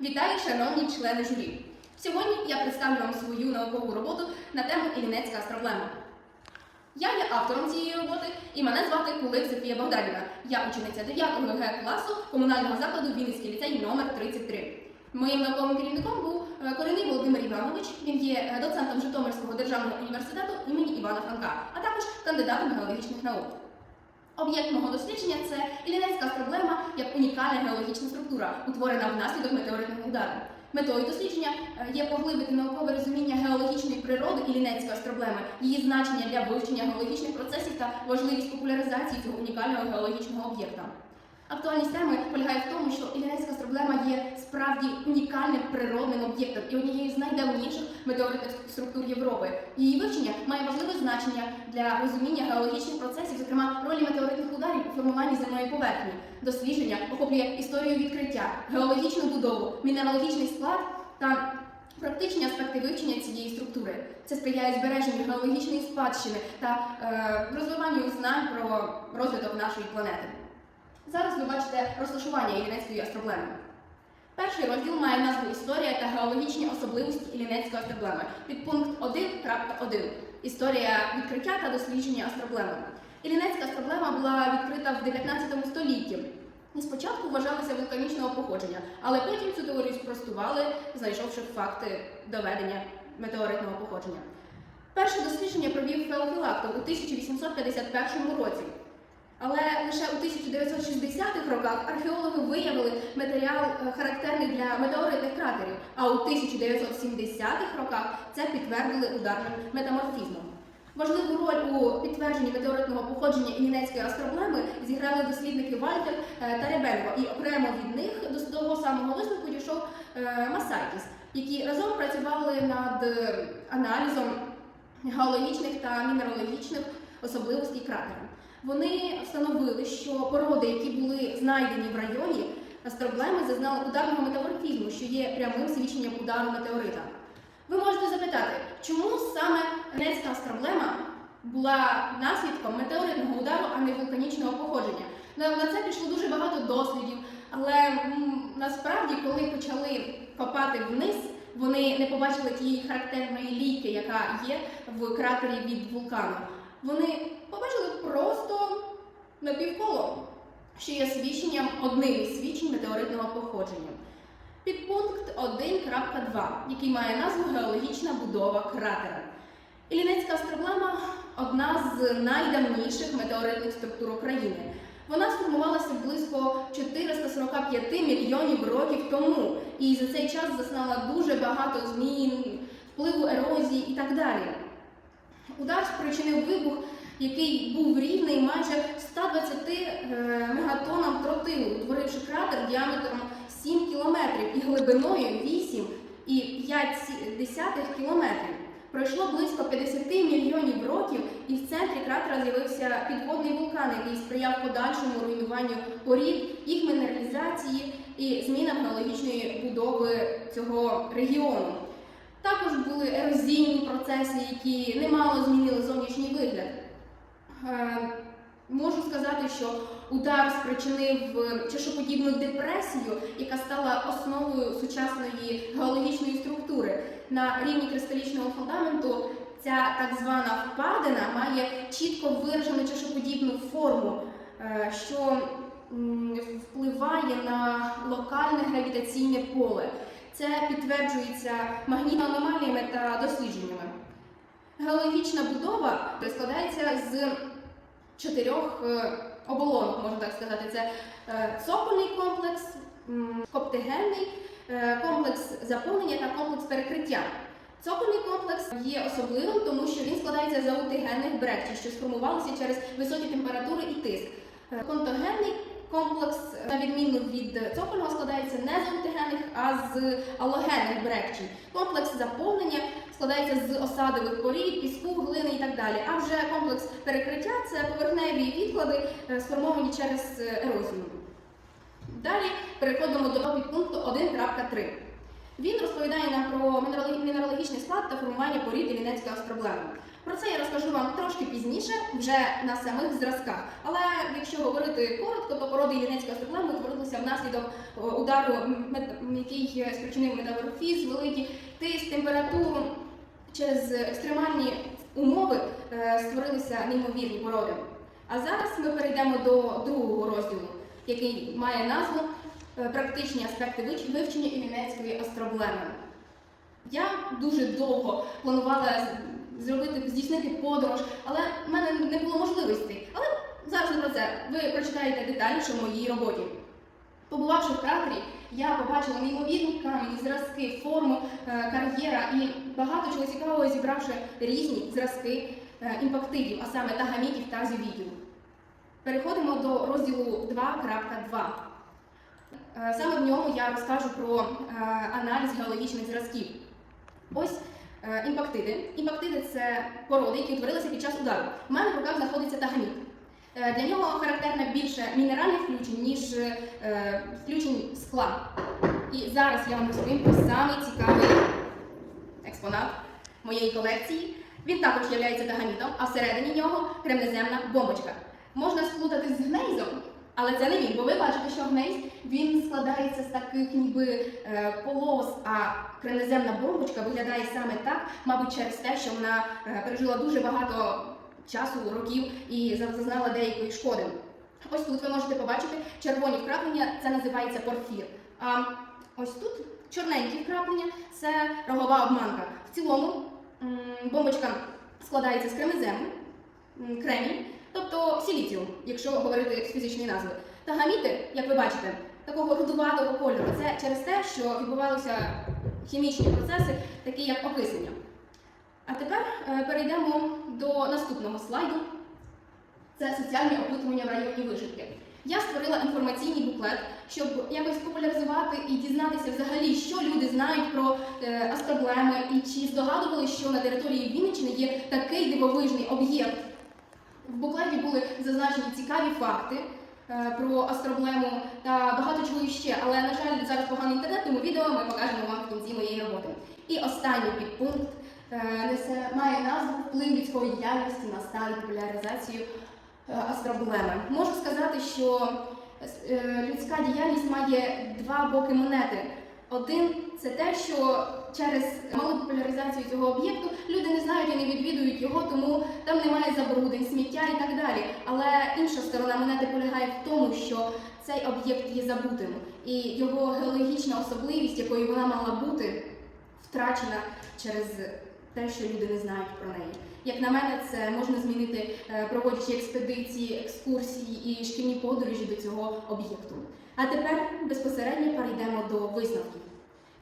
Вітаю, шановні члени журі. Сьогодні я представлю вам свою наукову роботу на тему Іллінецька астроблема. Я є автором цієї роботи і мене звати Кулик Софія Богданівна. Я учениця 9 Г класу комунального закладу Вінницький ліцей номер 33. Моїм науковим керівником був е, Корінний Володимир Іванович. Він є е, доцентом Житомирського державного університету імені Івана Франка, а також кандидатом геологічних наук. Об'єкт мого дослідження це Іллінецька проблема як унікальна геологічна структура, утворена внаслідок метеоритного удару. Метою дослідження е, є поглибити наукове розуміння геологічної природи Іллінецької проблеми, її значення для вивчення геологічних процесів та важливість популяризації цього унікального геологічного об'єкта. Актуальність теми полягає в тому, що Іллінецька проблема є справді унікальним природним об'єктом і однією з найдавніших метеоритних структур Європи. Її вивчення має важливе значення для розуміння геологічних процесів, зокрема ролі метеоритних ударів у формуванні земної поверхні. Дослідження охоплює історію відкриття, геологічну будову, мінералогічний склад та практичні аспекти вивчення цієї структури. Це сприяє збереженню геологічної спадщини та е, розвиванню знань про розвиток нашої планети. Зараз ви бачите розташування Іллінецької астроблеми. Перший розділ має назву Історія та геологічні особливості Іллінецької астроблеми. Підпункт 1.1. Історія відкриття та дослідження астроблеми. Іллінецька астроблема була відкрита в 19 столітті. І спочатку вважалася вулканічного походження, але потім цю теорію спростували, знайшовши факти доведення метеоритного походження. Перше дослідження провів Феофілактов у 1851 році. Але лише у 1960-х роках археологи виявили матеріал е, характерний для метеоритних кратерів, а у 1970-х роках це підтвердили ударним метаморфізмом. Важливу роль у підтвердженні метеоритного походження Іллінецької астроблеми зіграли дослідники Вальтер е, та Ребенко, і окремо від них до того самого висновку дійшов е, Масайтіс, які разом працювали над аналізом геологічних та мінералогічних особливостей кратера. Вони встановили, що породи, які були знайдені в районі астроблеми, зазнали ударного метаморфізму, що є прямим свідченням удару метеорита. Ви можете запитати, чому саме Нецька астроблема була наслідком метеоритного удару, а не вулканічного походження? На, це пішло дуже багато дослідів, але насправді, коли почали копати вниз, вони не побачили тієї характерної лійки, яка є в кратері від вулкану. Вони побачили просто напівколо, що є свідченням одним із свідчень метеоритного походження. Підпункт 1.2, який має назву Геологічна будова кратера. Іллінецька астроблема одна з найдавніших метеоритних структур України. Вона сформувалася близько 445 мільйонів років тому, і за цей час зазнала дуже багато змін, впливу ерозії і так далі. Удар спричинив вибух, який був рівний майже 120 е, мегатонам тротилу, утворивши кратер діаметром 7 кілометрів і глибиною 8,5 кілометрів. Пройшло близько 50 мільйонів років, і в центрі кратера з'явився підводний вулкан, який сприяв подальшому руйнуванню порід, їх мінералізації і змінам геологічної будови цього регіону. Також були ерозійні процеси, які немало змінили зовнішній вигляд. Е, Можу сказати, що удар спричинив е, чашоподібну депресію, яка стала основою сучасної геологічної структури. На рівні кристалічного фундаменту ця так звана впадина має чітко виражену чашоподібну форму, е, що впливає на локальне гравітаційне поле. Це підтверджується магнітоаномаліями та дослідженнями. Геологічна будова складається з чотирьох е, оболонок, можна так сказати. Це е, цокольний комплекс, м, коптигенний е, комплекс заповнення та комплекс перекриття. Цокольний комплекс є особливим, тому що він складається з аутигенних брекчів, що сформувалися через високі температури і тиск. Е, Контогенний комплекс, на відміну від цокольного, складається не з антигенних, а з алогенних брекчів. Комплекс заповнення складається з осадових порід, піску, глини і так далі. А вже комплекс перекриття це поверхневі відклади, е, сформовані через е, ерозію. Далі переходимо до підпункту 1.3. Він розповідає нам про мінералогічний склад та формування порід Іллінецької остроблеми. Про це я розкажу вам трошки пізніше, вже на самих зразках. Але якщо говорити коротко, то породи Іллінецької остроблеми утворилися внаслідок е, удару, який спричинив метаморфіз, великий тиск, температуру. Через екстремальні умови е, створилися неймовірні породи. А зараз ми перейдемо до другого розділу, який має назву е, Практичні аспекти вивчення Іллінецької остроблеми. Я дуже довго планувала зробити, здійснити подорож, але в мене не було можливості. Але не про це. Ви прочитаєте детальніше в моїй роботі. Побувавши в кратері, я побачила неймовірні камені, зразки, форму е, кар'єра і багато чого цікавого зібравши різні зразки е, імпактивів, а саме тагамітів та зювітів. Переходимо до розділу 2.2. Е, Саме в ньому я розкажу про е, аналіз геологічних зразків. Ось е, імпактиди. Імпактиди це породи, які утворилися під час удару. У мене в руках знаходиться тагаміт. Е, Для нього характерне більше мінеральних включень, ніж включень скла. І зараз я вам розповім про самий цікавий експонат моєї колекції. Він також є тагамітом, а всередині нього кремнеземна бомбочка. Можна сплутати але це не він, бо ви бачите, що гнейз він складається з таких ніби е, полос, а кремнеземна бомбочка виглядає саме так, мабуть, через те, що вона е, пережила дуже багато часу, років і зазнала деякої шкоди. Ось тут ви можете побачити червоні вкраплення, це називається порфір. А ось тут чорненькі вкраплення це рогова обманка. В цілому бомбочка складається з кремезему, кремінь, тобто сіліціум, якщо говорити з фізичної назви. Та гаміти, як ви бачите, такого рудуватого кольору. Це через те, що відбувалися хімічні процеси, такі як окислення. А тепер е, перейдемо до наступного слайду. Це соціальні опитування в районі вишивки. Я створила інформаційний буклет, щоб якось популяризувати і дізнатися взагалі, що люди знають про е, астроблеми і чи здогадували, що на території Вінниччини є такий дивовижний об'єкт. В буклеті були зазначені цікаві факти е, про астроблему та багато чого іще. Але, на жаль, зараз поганий інтернет, тому відео ми покажемо вам в кінці моєї роботи. І останній підпункт е, несе, має назву вплив людської діяльності на стан популяризацію е, астроблеми. Можу сказати, що людська діяльність має два боки монети. Один це те, що через малу популяризацію цього об'єкту люди не знають і не відвідують його, тому там немає забруднень, сміття і так далі. Але інша сторона монети полягає в тому, що цей об'єкт є забутим, і його геологічна особливість, якою вона мала бути, втрачена через те, що люди не знають про неї. Як на мене, це можна змінити, е, проводячи експедиції, екскурсії і шкільні подорожі до цього об'єкту. А тепер безпосередньо перейдемо до висновків.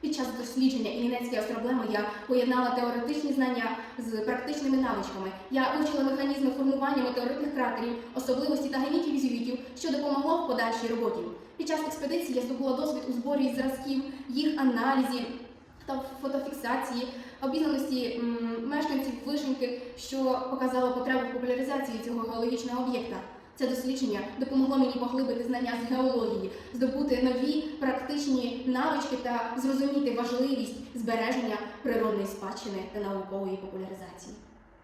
Під час дослідження Іллінецької остроблеми я поєднала теоретичні знання з практичними навичками. Я вивчила механізми формування метеоритних кратерів, особливості тагенітів і зювітів, що допомогло в подальшій роботі. Під час експедиції я здобула досвід у зборі зразків, їх аналізі та фотофіксації, обізнаності мешканців вишеньки, що показало потребу популяризації цього геологічного об'єкта. Це дослідження допомогло мені поглибити знання з геології, здобути нові практичні навички та зрозуміти важливість збереження природної спадщини та наукової популяризації.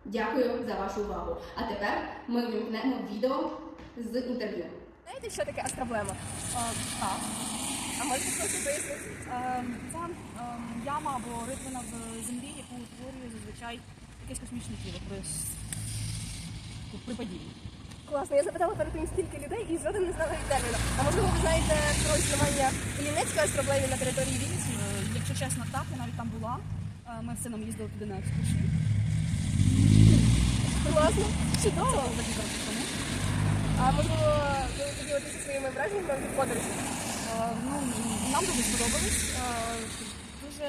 Дякую за вашу увагу. А тепер ми вимкнемо відео з інтерв'ю. Знаєте, що таке астроблема? Так. А можете просто пояснити? Ем, Це ем, яма або ритвина в землі, яку утворює зазвичай якесь космічне тіло при, при падінні. Класно, я запитала перед тим стільки людей і жоден не знав від терміну. А можливо, ви знаєте про існування Іллінецької астроблеми на території Вінниці? Е, Якщо чесно, так, я навіть там була. Е, Ми з сином їздили туди на екскурсію. Класно, чудово. Це декілька років тому. А можливо, ви поділитеся своїми враженнями від подорожі? Е, Ну, нам дуже сподобалось. Е, Дуже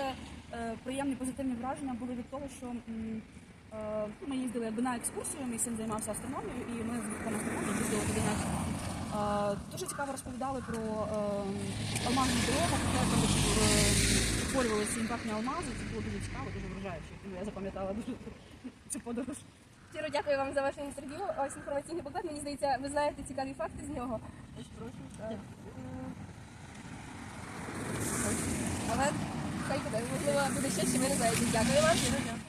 е, приємні позитивні враження були від того, що е, ми їздили якби на екскурсію, мій син займався астрономією, і ми з гуртком астрономії їздили туди на Дуже цікаво розповідали про е, алмазну дорогу, про те, утворювалися імпактні алмази. Це було дуже цікаво, дуже вражаюче. Я запам'ятала дуже цю подорож. Щиро дякую вам за ваше інтерв'ю. Ось інформаційний буклет. Мені здається, ви знаєте цікаві факти з нього. Ось прошу. Так. Але Хай буде. Можливо, буде ще, чи ви не знаєте. Дякую вам.